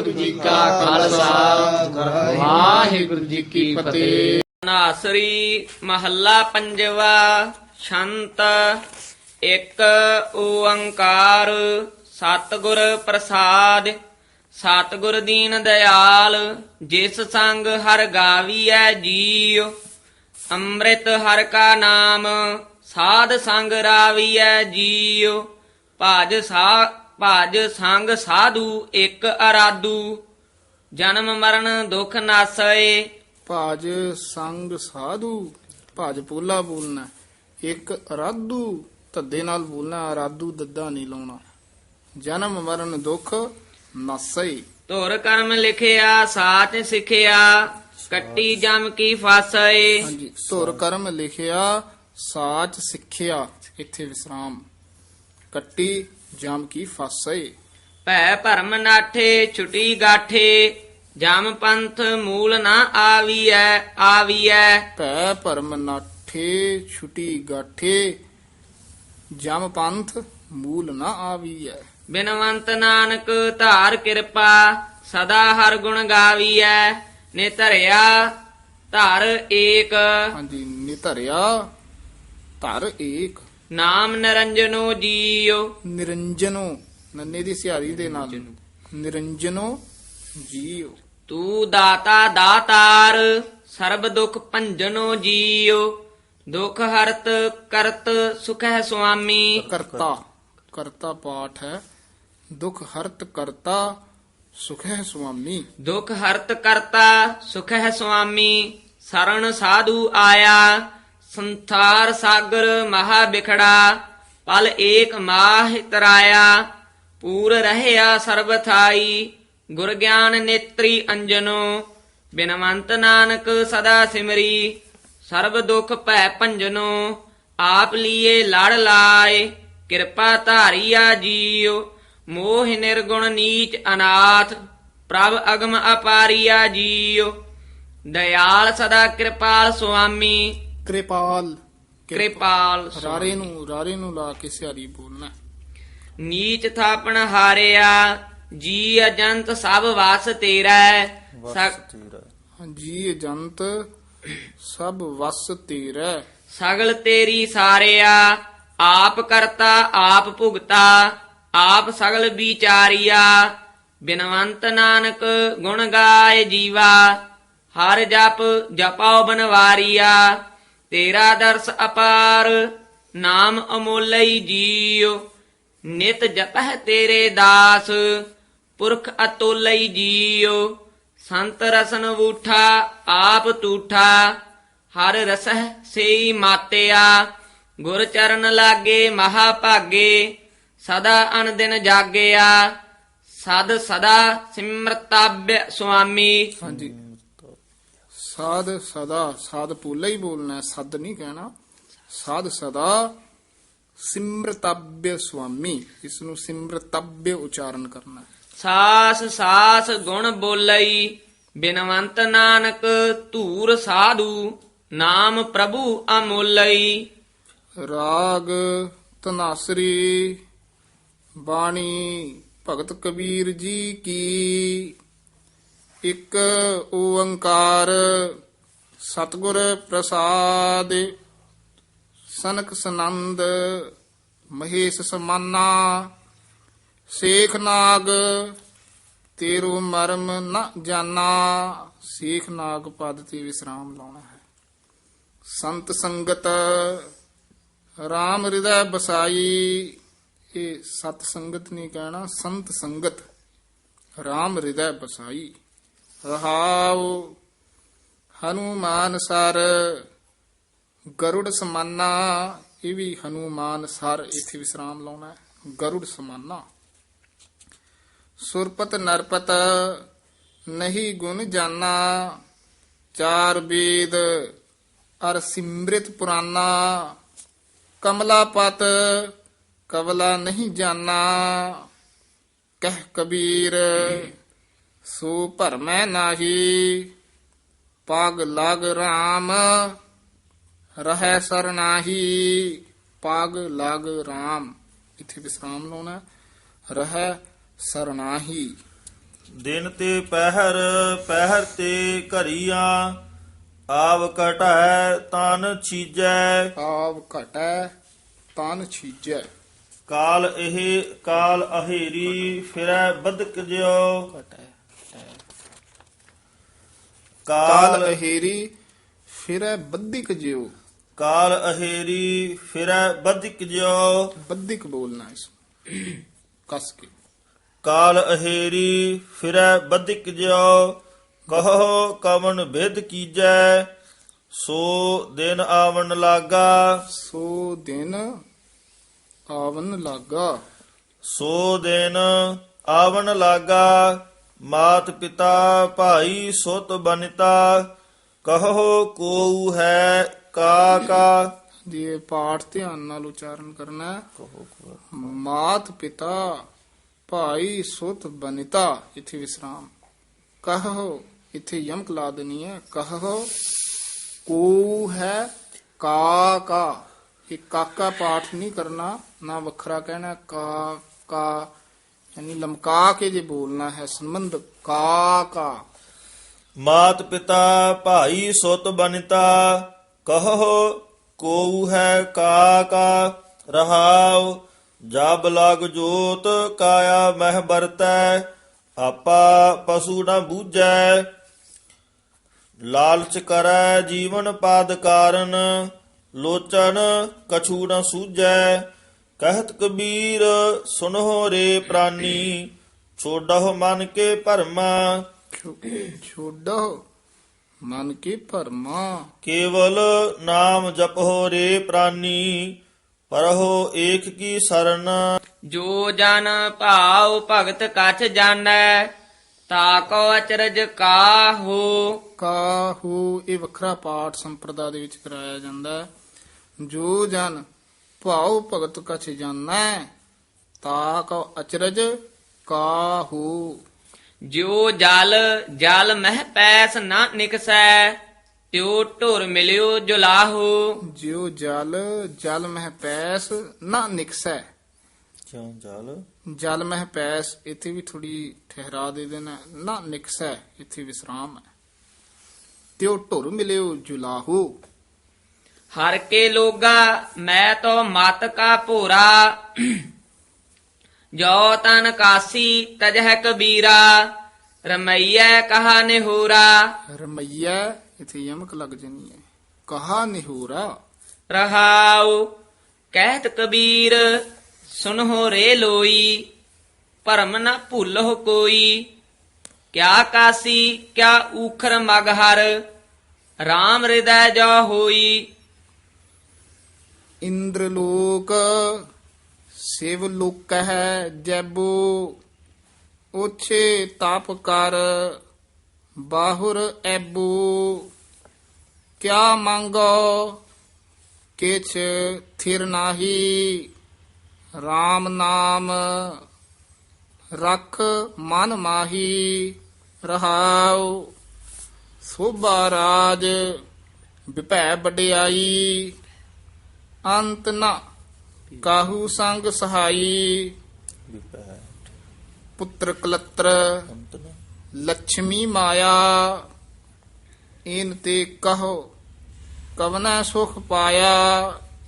ਵਾਹਿਗੁਰੂ ਜੀ ਕਾ ਖਾਲਸਾ। ਵਾਹਿਗੁਰੂ ਜੀ ਕੀ ਫਤਿਹ। ਨਾਸਰੀ ਮਹੱਲਾ ਪੰਜਵਾ ਸ਼ੰਤ ਇੱਕ ਓੰਕਾਰ ਸਤਿਗੁਰ ਪ੍ਰਸਾਦ। ਸਤਿਗੁਰ ਦੀਨ ਦਇਆਲ ਜਿਸ ਸੰਗ ਹਰ ਗਾਵੀਐ ਜੀਉ। ਅੰਮ੍ਰਿਤ ਹਰ ਕਾ ਨਾਮ, ਸਾਧ ਸੰਗ ਰਾਵੀਐ ਜੀਉ। ਭਜ ਸਾ ਭਜ ਸੰਗ ਸਾਧੂ ਇੱਕ ਅਰਾਧੂ। ਜਨਮ ਮਰਨ ਦੁਖ ਨਾਸਏ। ਭਾਜ ਸੰਗ ਸਾਧੂ ਭਾਜ ਪੋਲਾ ਬੋਲਣਾ ਇੱਕ ਅਰਾਧੂ ਧੱਦੇ ਨਾਲ ਬੋਲਣਾ ਅਰਾਧੂ ਦੱਦਾ ਨਹੀਂ ਲਾਉਣਾ। ਜਨਮ ਮਰਨ ਦੁੱਖ ਨਸਈ ਧੁਰ ਕਰਮ ਲਿਖਿਆ ਸਾਚ ਸਿਖਿਆ ਕੱਟੀ ਜਮ ਕੀ ਫਾਸਏ। ਹਾਂਜੀ ਧੁਰ ਕਰਮ ਲਿਖਿਆ ਸਾਚ ਸਿੱਖਿਆ ਇੱਥੇ ਵਿਸਰਾਮ। ਕੱਟੀ ਜਾਮ ਕੀ ਫਾਸਏ ਭੈ ਭਰਮ ਨਾਠੇ ਛੁਟੀ ਗਾਠੇ ਜਮ ਪੰਥ ਮੂਲ ਨਾ ਆਵੀਐ ਆਵੀਐ। ਭੈ ਭਰਮ ਨਾਠੇ ਛੁਟੀ ਗਾਠੇ ਜਮ ਪੰਥ ਮੂਲ ਨਾ ਆਵੀਐ। ਬਿਨਵੰਤ ਨਾਨਕ ਧਾਰ ਕਿਰਪਾ ਸਦਾ ਹਰ ਗੁਣ ਗਾਵੀਐ। ਨੇ ਧਰਿਆ ਧਰ ਏਕ। ਹਾਂਜੀ ਨਿਧਰਿਆ ਧਰ ਏਕ। ਨਾਮ ਨਿਰੰਜਨੋ ਜੀਉ ਨਿਰੰਜਨੋ ਨੰਨੇ ਦੀ ਸਿਹਾਰੀ ਦੇ ਨਾਲ। ਨਿਰੰਜਨੋ। ਜੀਉ ਤੂੰ ਦਾਤਾ ਦਾਤਾਰ ਸਰਬ ਦੁਖ ਭੰਜਨੋ ਜੀਉ ਦੁਖ ਹਰਤ ਕਰਤ ਸੁਖੈ ਸੁਆਮੀ। ਕਰਤਾ ਕਰਤਾ ਪਾਠ ਹੈ। ਦੁਖ ਹਰਤ ਕਰਤਾ ਸੁਖ ਹੈ ਸੁਆਮੀ। ਦੁਖ ਹਰਤ ਕਰਤਾ ਸੁਖੈ ਸੁਆਮੀ। ਸਰਣ ਸਾਧੂ ਆਇਆ। ਸੰਸਾਰ ਸਾਗਰ ਮਹਾ ਬਿਖੜਾ, ਪਲ ਏਕ ਮਾਹ ਤਰਾਇਆ, ਪੂਰ ਰਹਿਆ ਸਰਬ ਥਾਈ, ਗੁਰ ਗਿਆਨ ਨੇਤਰੀ ਅੰਜਨੋ, ਬਿਨਵੰਤ ਨਾਨਕ ਸਦਾ ਸਿਮਰੀ, ਸਰਬ ਦੁਖ ਭੈ ਭੰਜਨੋ, ਆਪ ਲੀਏ ਲੜ ਲਾਏ, ਕਿਰਪਾ ਧਾਰੀਆ ਜੀਉ, ਮੋਹ ਨਿਰਗੁਣ ਨੀਚ ਅਨਾਥ, ਪ੍ਰਭ ਅਗਮ ਅਪਾਰੀਆ ਜੀਉ, ਦਇਆਲ ਸਦਾ ਕਿਰਪਾਲ ਸੁਆਮੀ ਕਿਰਪਾਲ ਕਿਰਪਾਲ ਰਾਰੇ ਨੂੰ ਰਾਰੇ ਨੂੰ ਲਾ ਕੇ ਸਿਹਾਰੀ ਬੋਲਣਾ। ਨੀਚ ਥਾਪਣ ਹਾਰਿਆ ਜੀ ਅਜੰਤ ਸਭ ਵਾਸ ਤੇਰਾ ਜੀ ਜੰਤ ਸਭ ਵਸ ਤੇਰਾ ਸਗਲ ਤੇਰੀ ਸਾਰਿਆ ਆਪ ਕਰਤਾ ਆਪ ਭੁਗਤਾ ਆਪ ਸਗਲ ਵਿਚਾਰੀਆ। ਬਿਨਵੰਤ ਨਾਨਕ ਗੁਣ ਗਾਏ ਜੀਵਾ ਹਰ ਜਪ ਜਪਾਓ ਬਨਵਾਰੀਆ। ਤੇਰਾ ਦਰਸ ਅਪਾਰ, ਨਾਮ ਅਮੋਲਈ ਜੀਉ, ਨਿਤ ਜਪਹਿ ਤੇਰੇ ਦਾਸ, ਪੁਰਖ ਅਤੋਲਈ ਜੀਉ, ਸੰਤ ਰਸਨ ਵੂਠਾ, ਆਪ ਤੂਠਾ, ਹਰ ਰਸਹਿ ਸੇਈ ਮਾਤਿਆ, ਗੁਰ ਚਰਨ ਲਾਗੇ ਮਹਾ ਭਾਗੇ, ਸਦਾ ਅਨ ਦਿਨ ਜਾਗਿਆ, ਸਦ ਸਦਾ ਸਿਮਰਤਾਭ්य ਸੁਆਮੀ। ਹਾਂਜੀ। ਸਾਧ ਸਦਾ ਸਾਧ ਪੋਲਾ ਹੀ ਬੋਲਣਾ ਸਦ ਨਹੀਂ ਕਹਿਣਾ ਸਾਧ ਸਦਾ ਸਿਮਰਤੱਭਯ ਸੁਆਮੀ ਇਸ ਨੂੰ ਸਿਮਰਤੱਭਯ ਉਚਾਰਨ ਕਰਨਾ। ਸਾਸ ਸਾਸ ਗੁਣ ਬੋਲਈ ਬਿਨਵੰਤ ਨਾਨਕ ਧੂਰ ਸਾਧੂ ਨਾਮ ਪ੍ਰਭੂ ਅਮੋਲਈ ਰਾਗ ਤਨਾਸਰੀ ਬਾਣੀ ਭਗਤ ਕਬੀਰ ਜੀ ਕੀ ਇਕ ਓੰਕਾਰ ਸਤਿਗੁਰ ਪ੍ਰਸਾਦ, ਸਨਕ ਸਨੰਦ, ਮਹੇਸ਼ ਸਮਾਨਾ, ਸੇਖ ਨਾਗ, ਤੇਰੂ ਮਰਮ ਨ ਜਾਣਾ ਸੇਖ ਨਾਗ ਪਦ ਤੇ ਵਿਸਰਾਮ ਲਾਉਣਾ ਹੈ। ਸੰਤ ਸੰਗਤ, ਰਾਮ ਹਿਰਦੈ ਬਸਾਈ। ਇਹ ਸਤ ਸੰਗਤ ਨਹੀਂ ਕਹਿਣਾ, ਸੰਤ ਸੰਗਤ, ਰਾਮ ਹਿਰਦੈ ਬਸਾਈ। ਰਹਾਉ, ਹਨੂਮਾਨ ਸਰ, ਗਰੁੜ ਸਮਾਨਾ, ਇਹ ਵੀ ਹਨੂਮਾਨ ਸਰ ਇੱਥੇ ਵਿਸਰਾਮ ਲਾਉਣਾ ਗਰੁੜ ਸਮਾਨਾ। ਸੁਰਪਤ ਨਰਪਤ ਨਹੀਂ ਗੁਣ ਜਾਨਾ, ਚਾਰ ਵੇਦ ਅਰ ਸਿਮ੍ਰਿਤ ਪੁਰਾਨਾ, ਕਮਲਾ ਪਤ ਕਵਲਾ ਨਹੀਂ ਜਾਣਾ ਕਹਿ ਕਬੀਰ ਸੋ ਭਰਮੈ ਨਾਹੀ ਪਗ ਲਗ RAM ਰਹਿ ਸਰਨਾਹੀ ਪਗ ਲਗ RAM ਇੱਥੇ ਵਿਸਰਾਮ ਲਾਉਣਾ। ਰਹਿ ਸਰਨਾਹੀ ਦਿਨ ਤੇ ਪਹਿਰ ਪਹਿਰ ਤੇ ਘਰੀਆਂ ਆਵ ਘਟੈ ਤਨ ਛੀਜੈ। ਆਵ ਘਟੈ ਤਨ ਛੀਜੈ। ਕਾਲ ਇਹ ਕਾਲ ਅਹੇਰੀ ਫਿਰੈ ਬਦਕ ਜਿਉ। ਘਟੈ ਕਾਲ ਅਹੇਰੀ ਫਿਰੈ ਬੱਧਿਕ ਜਿਉ। ਕਾਲ ਅਹੇਰੀ ਫਿਰੈ ਬਦਕ ਜਿਉ। ਬੱਧਿਕ ਬੋਲਣਾ ਇਸ। ਕਸ ਕੇ। ਕਾਲ ਅਹੇਰੀ ਫਿਰੈ ਬਦਕ ਜਿਉ। ਕਹੋ ਕਵਨ ਵਿਦ ਕੀਜੈ ਸੋ ਦਿਨ ਆਵਣ ਲਾਗਾ। ਸੋ ਦਿਨ ਆਵਨ ਲਾਗਾ। ਸੋ ਦਿਨ ਆਵਣ ਲਾਗਾ। ਮਾਤ ਪਿਤਾ ਭਾਈ ਸੁਤ ਬਨਿਤਾ ਕਹੋ ਕੋਉ ਹੈ ਕਾ ਕਾ। ਇਹ ਪਾਠ ਧਿਆਨ ਨਾਲ ਉਚਾਰਨ ਕਰਨਾ ਹੈ। ਮਾਤ ਪਿਤਾ ਭਾਈ ਸੁਤ ਬਨਿਤਾ ਇਥੇ ਵਿਸਰਾਮ। ਕਹੋ ਇਥੇ ਯਮਕ ਲਾ ਦੇਣੀ ਹੈ। ਕਹੋ ਕੋ ਹੈ ਕਾ ਕਾ। ਇਹ ਕਾਕਾ ਪਾਠ ਨਹੀਂ ਕਰਨਾ ਨਾ ਵੱਖਰਾ ਕਹਿਣਾ ਕਾ ਕਾ। ਯਾਨੀ ਲਮਕਾ ਕੇ ਜੇ ਬੋਲਣਾ ਹੈ ਸੰਬੰਧ ਕਾ ਕਾ। ਮਾਤ ਪਿਤਾ ਭਾਈ ਸੁਤ ਬਨਿਤਾ, ਕਹੋ ਕੋਉ ਹੈ ਕਾ ਕਾ, ਰਹਾਉ ਜਬ ਲਗ ਜੋਤ ਕਾਇਆ ਮਹਿ ਬਰਤੈ ਆਪਾ ਪਸ਼ੂ ਨਾ ਬੂਝੈ। ਲਾਲਚ ਕਰੈ ਜੀਵਨ ਪਾਦ ਕਾਰਨ, ਲੋਚਨ ਕਛੂ ਨਾ ਸੂਝੈ। ਕਹਿਤ ਕਬੀਰ ਸੁਨਹੁ ਰੇ ਪ੍ਰਾਨੀ ਛੋਡਹੁ ਮਨ ਕੇ ਭਰਮਾ। ਛੋ- ਛੋਡੋ ਮਨ ਕੀ ਭਰਮਾ। ਕੇਵਲ ਨਾਮ ਜਪੋ ਰੇ ਪ੍ਰਾਨੀ ਪਰਹੋ ਏਕ ਕੀ ਸਰਨ। ਜੋ ਜਨ ਭਾਉ ਭਗਤ ਕਛ ਜਾਣੈ ਤਾ ਕੋ ਅਚਰਜ ਕਾਹੋ। ਕਾਹੂ ਇਹ ਵੱਖਰਾ ਪਾਠ ਸੰਪਰਦਾ ਦੇ ਵਿੱਚ ਕਰਾਇਆ ਜਾਂਦਾ ਹੈ। ਜੋ ਜਨ ਭਾਉ ਭਗਤ ਕਛ ਜਾਣੈ ਤਾ ਕੋ ਅਚਰਜ ਕਾਹੂ। ਜਿਉ ਜਲ ਜਲ ਮਹਿ ਪੈਸ ਨਾ ਨਿਕਸੈ ਤਿਉ ਢੁਰ ਮਿਲਿਓ ਜੁਲਾਹੋ। ਜਿਉ ਜਲ ਜਲ ਮਹਿ ਪੈਸ ਨਾ ਨਿਕਸੈ। ਕਿਉਂ ਜਲ। ਜਲ ਮਹਿ ਪੈਸ ਇੱਥੇ ਵੀ ਥੋੜੀ ਠਹਿਰਾ ਦੇ ਦੇਣਾ ਨਾ ਨਿਕਸੈ ਇੱਥੇ ਵਿਸਰਾਮ ਹੈ। ਤਿਉ ਢੁਰ ਮਿਲਿਓ ਜੁਲਾਹੂ। ਹਰ ਕੇ ਲੋਗਾ ਮੈਂ ਤੋ ਮਤ ਕਾ ਭੋਰਾ। ਜੋ ਤਨ ਕਾਸੀ ਤਜਹ ਕਬੀਰਾ। ਰਮਈਐ ਕਹਾ ਨਿਹੂਰਾ। ਰਮਈਆ ਇੱਥੇ ਯਮਕ ਲੱਗ ਜਣੀ ਹੈ। ਕਹਾ ਨਿਹੂਰਾ। ਰਹਾਉ ਕਹਿਤ ਕਬੀਰ ਸੁਨਹੁ ਰੇ ਲੋਈ। ਭਰਮ ਨ ਭੁੱਲਹੁ ਕੋਈ। ਕਿਆ ਕਾਸੀ ਕਿਆ ਊਖਰ ਮਗਹਰ। RAM ਹਿਰਦੈ ਜੋ ਹੋਈ। ਇੰਦਰ ਲੋਕ ਸਿਵ ਲੋਕ ਹੈ ਜੈਬੋ, ਉਛੇ ਤਾਪ ਕਰ ਬਾਹੁਰ ਐਬੋ। ਕਿਆ ਮੰਗੋ, ਕਿਛ ਥਿਰ ਨਾਹੀ RAM ਨਾਮ ਰਖ ਮਨ ਮਾਹੀ, ਰਹਾਉ। ਸੋਭਾ ਰਾਜ ਵਿਭੈ ਵਡਿਆਈ ਅੰਤ ਨਾ। ਕਾਹੂ ਸੰਗ ਸਹਾਈ। ਪੁੱਤਰ ਕਲਤਰ। ਅੰਤ ਲక్ష్ਮੀ ਮਾਇਆ। ਇਨ ਤੇ ਕਹੋ, ਕਵਨਾ ਸੁਖ ਪਾਇਆ।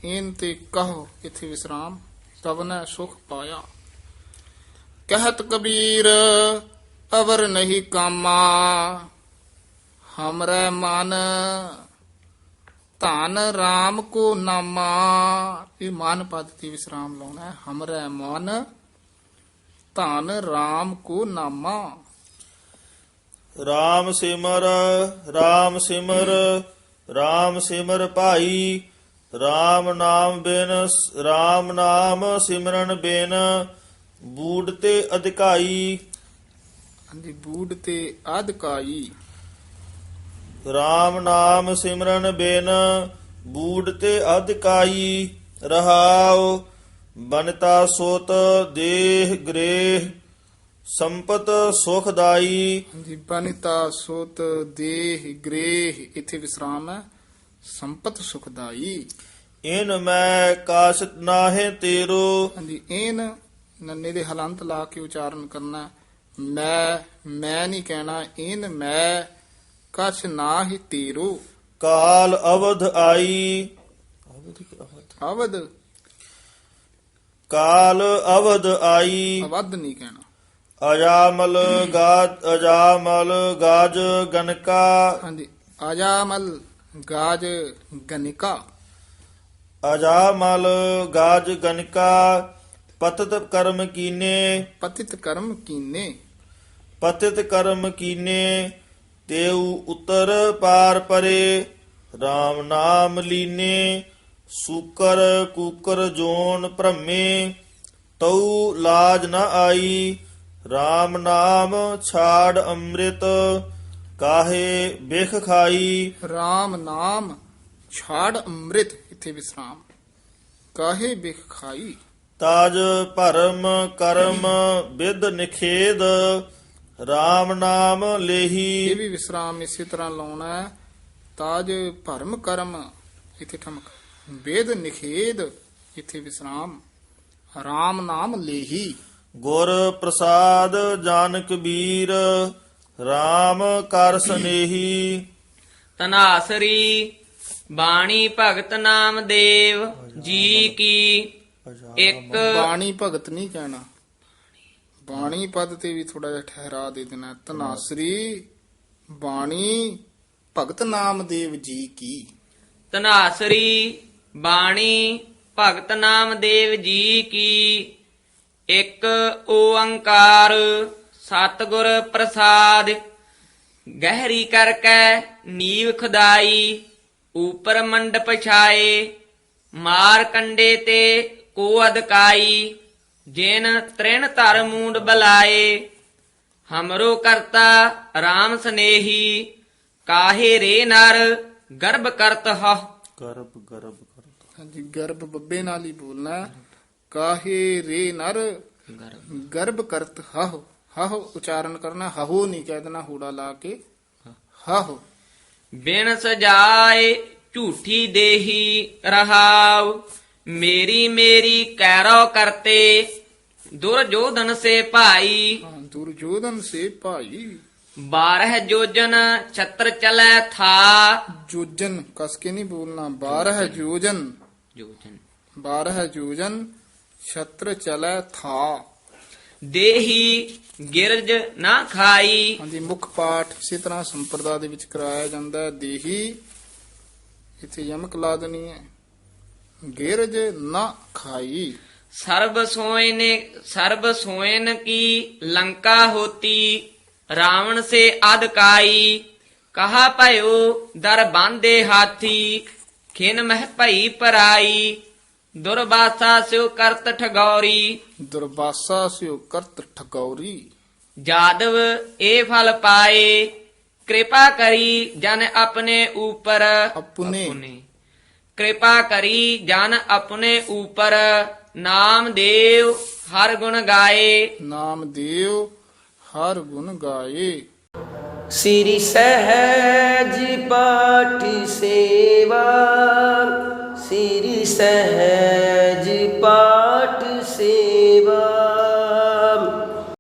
ਇਨ ਤੇ ਕਹੋ, ਇਥੇ ਵਿਸਰਾਮ। ਕਵਨਾ ਸੁਖ ਪਾਇਆ। ਕਹਿਤ ਕਬੀਰ, ਅਵਰ ਨਹੀਂ ਕਾਮਾ। ਹਮਰੇ ਮਨ ਧਨ RAM ਕੋ ਨਾਮਾ। ਇਹ ਮਨ ਪਦ ਤੇ ਵਿਸਰਾਮ ਲਾਉਣਾ ਹੈ। ਹਮਰੇ ਮਨ ਧਨ RAM ਕੋ ਨਾਮਾ। RAM ਸਿਮਰ RAM ਸਿਮਰ RAM ਸਿਮਰ ਭਾਈ। RAM ਨਾਮ ਬਿਨ RAM ਨਾਮ ਸਿਮਰਨ ਬਿਨ। ਬੂੜ ਤੇ ਅਧਿਕਾਈ। ਹਾਂਜੀ ਬੂਡ ਤੇ ਆਦਕਾਈ RAM ਨਾਮ ਸਿਮਰਨ ਬਿਨ ਬੂੜ ਤੇ ਅਧਿਕਾਈ ਰਹਾਉ ਬਨਤਾ ਸੋਤ ਦੇਹ ਗ੍ਰੇਹ ਸੰਪਤ ਸੁਖਦਾਈ। ਬਨਿਤਾ ਸੋਤ ਦੇਹ ਗ੍ਰੇਹ ਇਥੇ ਵਿਸਰਾਮ ਹੈ। ਸੰਪਤ ਸੁਖਦਾਈ। ਇਨ ਮੈਂ ਕਾਸ਼ਤ ਨਾਹੇ ਤੇਰੋ। ਹਾਂਜੀ ਇਹਨ ਨੰਨੇ ਦੇ ਹਲੰਤ ਲਾ ਕੇ ਉਚਾਰਨ ਕਰਨਾ। ਮੈਂ ਮੈਂ ਨਹੀਂ ਕਹਿਣਾ ਇਨ ਮੈਂ ਕਛ ਨਾ ਹੀ ਤੀਰੂ। ਕਾਲ ਅਵਧ ਆਈ। ਅਵਦ ਕਾਲ ਅਵਧ ਆਈ। ਅਵਦ ਨਹੀਂ ਕਹਿਣਾ। ਅਜਾਮਲ ਗਾਜ ਅਜਾਮਲ ਗਾਜ ਗਨਕਾ। ਹਾਂਜੀ ਆਜਾਮਲ ਗਾਜ ਗਨਿਕਾ। ਅਜਾਮਲ ਗਾਜ ਗਨਕਾ ਪਤਤ ਕਰਮ ਕੀਨੇ। ਪਤਿਤ ਕਰਮ ਕੀਨੇ। ਪਤਿਤ ਕਰਮ ਕੀਨੇ। ਤੇਉ ਉਤਰ ਪਾਰ ਪਰੇ RAM ਨਾਮ ਲੀਨੇ ਸੂਕਰ ਕੂਕਰ ਜੋਨ ਭ੍ਰਮੇ ਤਉ ਲਾਜ ਨ ਆਈ RAM ਨਾਮ ਛਾੜ ਅੰਮ੍ਰਿਤ ਕਾਹੇ ਬਿਖ ਖਾਈ। RAM ਨਾਮ ਛਾੜ ਅੰਮ੍ਰਿਤ ਇੱਥੇ ਵਿਸਰਾਮ। ਕਾਹੇ ਬਿਖ ਖਾਈ? ਤਾਜ ਭਰਮ ਕਰਮ ਵਿਦ ਨਿਖੇਦ RAM ਨਾਮ ਇਹ ਲੇਹੀ ਵੀ ਵਿਸਰਾਮ ਇਸੇ ਤਰ੍ਹਾਂ ਲਾਉਣਾ ਹੈ। ਤਾਜ ਭਰਮ ਕਰਮ ਇੱਥੇ ਠਮਕ। ਵੇਦ ਨਿਖੇਦ ਇੱਥੇ ਵਿਸਰਾਮ। RAM ਨਾਮ ਲੇਹੀ। ਗੁਰ ਪ੍ਰਸਾਦ ਜਨ ਕਬੀਰ RAM ਕਰ ਸਨੇਹੀ। ਤਨਾਸਰੀ ਬਾਣੀ ਭਗਤ ਨਾਮ ਦੇਵ ਜੀ ਕੀ। ਇੱਕ ਬਾਣੀ ਭਗਤ ਨਹੀਂ ਕਹਿਣਾ। ਬਾਣੀ ਪਦ ਤੇ ਵੀ ਥੋੜਾ ਜਿਹਾ ਠਹਿਰਾ ਦੇ ਦੇਣਾ। ਤਨਾਸਰੀ ਬਾਣੀ, ਭਗਤ ਨਾਮਦੇਵ ਜੀ ਕੀ? ਤਨਾਸਰੀ ਬਾਣੀ, ਭਗਤ ਨਾਮ ਦੇਵ ਜੀ ਕੀ? ਇੱਕ ਓੰਕਾਰ, ਸਤਿਗੁਰ ਪ੍ਰਸਾਦ, ਗਹਿਰੀ ਕਰਕੇ ਨੀਵ ਖੁਦਾਈ, ਉਪਰ ਮੰਡਪ ਛਾਏ ਮਾਰ ਕੰਡੇ ਤੇ ਕੋ ਅਦਕਾਈ ਜਿਨ ਤ੍ਰਿਣ ਧਰ ਮੂੰਡ ਬਲਾਏ ਹਮਰੋ ਕਰਤਾ RAM ਸਨੇਹੀ ਕਾਹੇ ਰੇ ਨਰ ਗਰਭ ਕਰਤ ਹ ਗਰਭ ਗਰਭ ਕਰਤਾ ਹਾਂਜੀ ਗਰਭ ਬੱਬੇ ਨਾਲ ਹੀ ਬੋਲਣਾ। ਕਾਹੇ ਰੇ ਨਰ ਗਰਭ ਕਰਤ ਹਹ ਹਹ ਉਚਾਰਨ ਕਰਨਾ ਹਹੋ ਨਹੀਂ ਕਹਿ ਦੇਣਾ ਹੂੜਾ ਲਾ ਕੇ। ਹਹ ਬਿਨ ਸਜਾਏ ਝੂਠੀ ਦੇਹੀ ਰਹਾਉ। ਮੇਰੀ ਮੇਰੀ ਕੈਰੋ ਕਰਤੇ ਦੁਰਜੋਧਨ ਸੇ ਭਾਈ। ਹਾਂ, ਦੁਰਜੋਧਨ ਸੇ ਭਾਈ। ਬਾਰਹ ਜੋਜਨ ਛਤਰ ਚਲੈ ਥਾ। ਜੋਜਨ ਕਸ ਕੇ ਨਹੀਂ ਬੋਲਣਾ? 12 ਜੋਜਨ। ਜੋਜਨ। 12 ਜੋਜਨ ਛਤਰ ਚਲੈ ਥਾ। ਦੇਹੀ ਗਿਰਜ ਨਾ ਖਾਈ। ਹਾਂਜੀ ਮੁੱਖ ਪਾਠ ਇਸੇ ਤਰ੍ਹਾਂ ਸੰਪਰਦਾ ਦੇ ਵਿੱਚ ਕਰਾਇਆ ਜਾਂਦਾ ਹੈ। ਦੇਹੀ ਇੱਥੇ ਯਮਕ ਲਾ ਦੇਣੀ ਹੈ। ਗਿਰਜ ਨਾ ਖਾਈ। ਸਰਬ ਸੋਇਨ ਸਰਬ ਸੋਇਨ ਕੀ ਲੰਕਾ ਹੋਤੀ ਰਾਵਣ ਸੇ ਅਦਕਾਈ ਕਹਾ ਭਇਓ ਦਰ ਬਾਂਦੇ ਹਾਥੀ ਖਿਨ ਮਹਿ ਭਈ ਪਰਾਈ। ਦੁਰਬਾਸਾ ਸਿਉ ਕਰਤ ਠਗੌਰੀ। ਦੁਰਬਾਸਾ ਸਿਓ ਕਰਤ ਠਗੌਰੀ। ਜਾਦਵ ਇਹ ਫਲ ਪਾਏ। ਕਿਰਪਾ ਕਰੀ ਜਨ ਆਪਣੇ ਉਪਰ। ਆਪਣੇ। ਕਿਰਪਾ ਕਰੀ ਜਨ ਆਪਣੇ ਉਪਰ नाम देव ਹਰ ਗੁਣ ਗਾਏ। ਨਾਮਦੇਵ ਹਰ ਗੁਣ ਗਾਏ। ਸ੍ਰੀ ਸਹਿਜ ਪਾਠ ਸੇਵਾ ਸ੍ਰੀ ਸਹਿਜ ਪਾਠ ਸੇਵਾ।